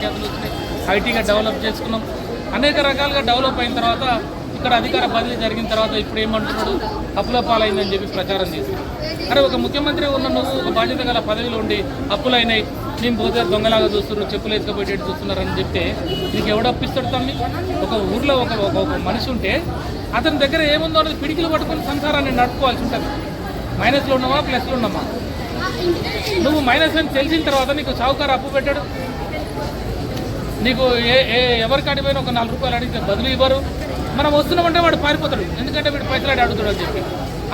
విద్యార్థులు వచ్చినాయి ఐటీగా డెవలప్ చేసుకున్నాం. అనేక రకాలుగా డెవలప్ అయిన తర్వాత ఇక్కడ అధికార బదిలీ జరిగిన తర్వాత ఇప్పుడు ఏమంటున్నాడు? అప్పులపాలైందని చెప్పి ప్రచారం చేశారు. అరే ఒక ముఖ్యమంత్రి ఉన్న నువ్వు ఒక బాధ్యత గల పదవిలో ఉండి అప్పులైనాయి నేను పోతే దొంగలాగా చూస్తున్నారు చెప్పులు వేసుకపోయేటట్టు చూస్తున్నారని చెప్తే నీకు ఎవడు అప్పిస్తాడు తమ్మి? ఒక ఊర్లో ఒక ఒక మనిషి ఉంటే అతని దగ్గర ఏముందో అనేది పిడికిలు పట్టుకొని సంసారాన్ని నడుపుకోవాల్సి ఉంటుంది. మైనస్లో ఉన్నావా? ప్లస్లో ఉన్నామా నువ్వు మైనస్ అని తెలిసిన తర్వాత నీకు సావుకారు అప్పు పెట్టాడు. నీకు ఏ ఏ ఎవరికి అడిగిపోయినా ఒక నాలుగు రూపాయలు అడిగితే బదులు ఇవ్వరు. మనం వస్తున్నామంటే వాడు పారిపోతాడు. ఎందుకంటే వీడు పైసలు అడి అడుగుతాడు అని చెప్పి.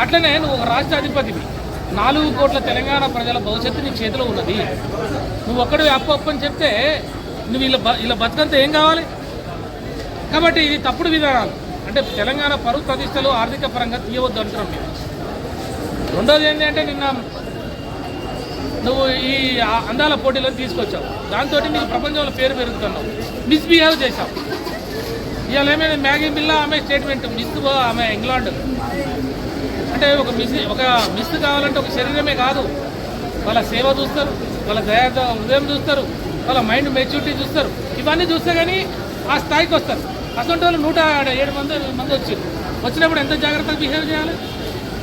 అట్లనే నువ్వు ఒక రాష్ట్ర అధిపతివి నాలుగు కోట్ల తెలంగాణ ప్రజల భవిష్యత్తు నీ చేతిలో ఉన్నది. నువ్వు ఒక్కడివి అప్పు అప్పు అని చెప్తే నువ్వు ఇలా బ ఇలా బతుకంతా ఏం కావాలి? కాబట్టి ఇది తప్పుడు విధానాలు. అంటే తెలంగాణ పరువు ప్రతిష్టలు ఆర్థిక పరంగా తీయవద్దు అంటున్నాం మేము. రెండోది ఏంటంటే నిన్న నువ్వు ఈ ఆ- అందాల పోటీలో తీసుకొచ్చావు. దాంతో నీకు ప్రపంచంలో పేరు పెరుగుతున్నావు. మిస్బిహేవ్ చేశావు. ఇవాళ ఏమైనా మ్యాగీ బిల్లా ఆమె స్టేట్మెంట్ మిస్ ఆమె ఇంగ్లాండ్ అంటే ఒక మిస్ ఒక మిస్ కావాలంటే ఒక శరీరమే కాదు. వాళ్ళ సేవ చూస్తారు వాళ్ళ దయా హృదయం చూస్తారు వాళ్ళ మైండ్ మెచ్యూరిటీ చూస్తారు. ఇవన్నీ చూస్తే కానీ ఆ స్థాయికి వస్తారు. అటువంటి వాళ్ళు నూట ఏడు మంది మంది వచ్చారు వచ్చినప్పుడు ఎంత జాగ్రత్తగా బిహేవ్ చేయాలి?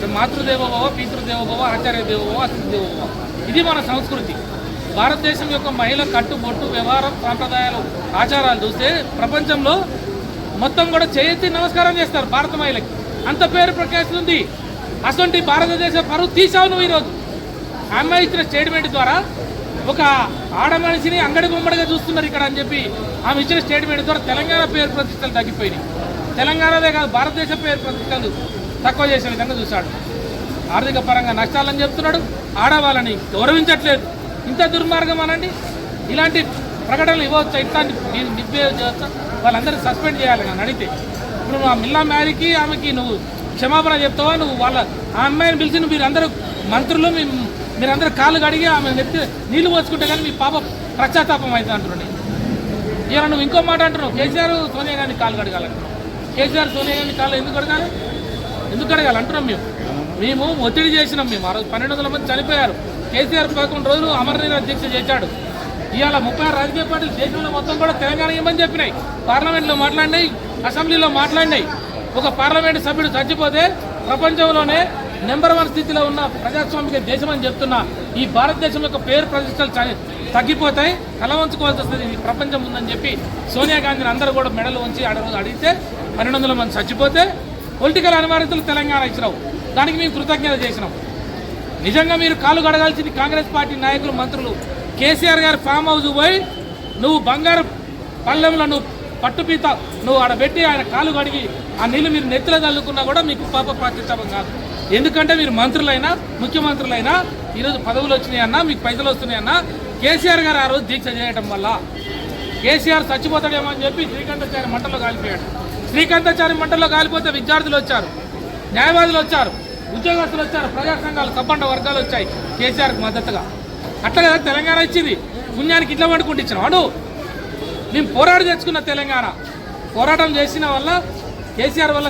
మాతృదేవోభవ పితృదేవోభవ ఆచార్య దేవోభవ అతిథి దేవోభవ ఇది మన సంస్కృతి. భారతదేశం యొక్క మహిళ కట్టుబొట్టు వ్యవహారం సాంప్రదాయాలు ఆచారాలు చూస్తే ప్రపంచంలో మొత్తం కూడా చేతి నమస్కారం చేస్తారు భారత మహిళకి. అంత పేరు ప్రకాశిస్తుంది అటువంటి భారతదేశ పరువు తీసావు నువ్వు ఈరోజు. అమ్మాయి ఇచ్చిన స్టేట్మెంట్ ద్వారా ఒక ఆడ మనిషిని అంగడి బొమ్మడిగా చూస్తున్నారు ఇక్కడ అని చెప్పి ఆమె ఇచ్చిన స్టేట్మెంట్ ద్వారా తెలంగాణ పేరు ప్రతిష్టలు తగ్గిపోయినాయి. తెలంగాణదే కాదు భారతదేశ పేరు ప్రతిష్టలు తక్కువ చేసే విధంగా చూశాడు. ఆర్థిక పరంగా నష్టాలని చెప్తున్నాడు. ఆడవాళ్ళని గౌరవించట్లేదు. ఇంత దుర్మార్గం అనండి. ఇలాంటి ప్రకటనలు ఇవ్వచ్చా ఇట్లాంటి మిస్బిహేవ్ చేయవచ్చా? వాళ్ళందరినీ సస్పెండ్ చేయాలి నన్ను అడిగితే ఇప్పుడు నువ్వు ఆ మిల్లా మ్యారీకి ఆమెకి నువ్వు క్షమాపణ చెప్తావా? నువ్వు వాళ్ళ ఆ అమ్మాయిని పిలిచి మీరందరూ మంత్రులు మీ మీరందరూ కాళ్ళు కడిగి ఆమె నెత్తి నీళ్ళు పోసుకుంటే కానీ మీ పాప పశ్చాత్తాపం అవుతుంది అంటున్నాడు. ఇలా నువ్వు ఇంకో మాట అంటున్నావు. కేసీఆర్ సోనియా గాంధీ కాళ్ళు కడగాలంటున్నావు. కేసీఆర్ సోనియా గాంధీ కాళ్ళు ఎందుకు కడగాలి? ఎందుకు కడగాలి? అంటున్నాం మేము. మేము ఒత్తిడి చేసినాం మేము. ఆ రోజు పన్నెండు వందల మంది చనిపోయారు. కేసీఆర్ పదకొండు రోజులు అమరనీయ దీక్ష చేశాడు. ఇవాళ ముప్పై ఆరు రాజకీయ పార్టీలు దేశంలో మొత్తం కూడా తెలంగాణ ఇవ్వమని చెప్పినాయి. పార్లమెంట్లో మాట్లాడినాయి అసెంబ్లీలో మాట్లాడినాయి. ఒక పార్లమెంట్ సభ్యుడు చచ్చిపోతే ప్రపంచంలోనే నెంబర్ వన్ స్థితిలో ఉన్న ప్రజాస్వామిక దేశం అని చెప్తున్న. ఈ భారతదేశం యొక్క పేరు ప్రతిష్టలు తగ్గిపోతాయి. కలవంచుకోవాల్సి వస్తుంది. ఈ ప్రపంచం ఉందని చెప్పి సోనియా గాంధీని అందరూ కూడా మెడలు ఉంచి ఆడ రోజు అడిగితే పన్నెండు వందల మంది చచ్చిపోతే పొలిటికల్ అనివార్యతలు తెలంగాణ ఇచ్చినావు. దానికి మేము కృతజ్ఞత చేసినాం. నిజంగా మీరు కాలు గడగాల్సింది కాంగ్రెస్ పార్టీ నాయకులు మంత్రులు కేసీఆర్ గారు ఫామ్ హౌస్ పోయి నువ్వు బంగారు పళ్ళెంలో నువ్వు పట్టుపీత నువ్వు ఆడ పెట్టి ఆయన కాలు కడిగి ఆ నీళ్ళు మీరు నెత్తిలో చల్లుకున్నా కూడా మీకు పాప పాటించడం కాదు. ఎందుకంటే మీరు మంత్రులైనా ముఖ్యమంత్రులైనా ఈరోజు పదవులు వచ్చినాయన్నా మీకు పైసలు వస్తున్నాయన్నా కేసీఆర్ గారు ఆ రోజు దీక్ష చేయడం వల్ల కేసీఆర్ చచ్చిపోతాడేమో అని చెప్పి శ్రీకంఠాచారి మంటల్లో కాలిపోయాడు. శ్రీకంఠాచారి మంటల్లో కాలిపోతే విద్యార్థులు వచ్చారు న్యాయవాదులు వచ్చారు. ఉద్యోగస్తులు వచ్చారు ప్రజా సంఘాలు కప్పండ వర్గాలు వచ్చాయి కేసీఆర్కి మద్దతుగా. అట్లా కదా తెలంగాణ ఇచ్చింది. పుణ్యానికి ఇట్లా పడుకుంటూ ఇచ్చిన. వాడు మేము పోరాడి తెచ్చుకున్న తెలంగాణ. పోరాటం చేసిన వల్ల కేసీఆర్ వల్ల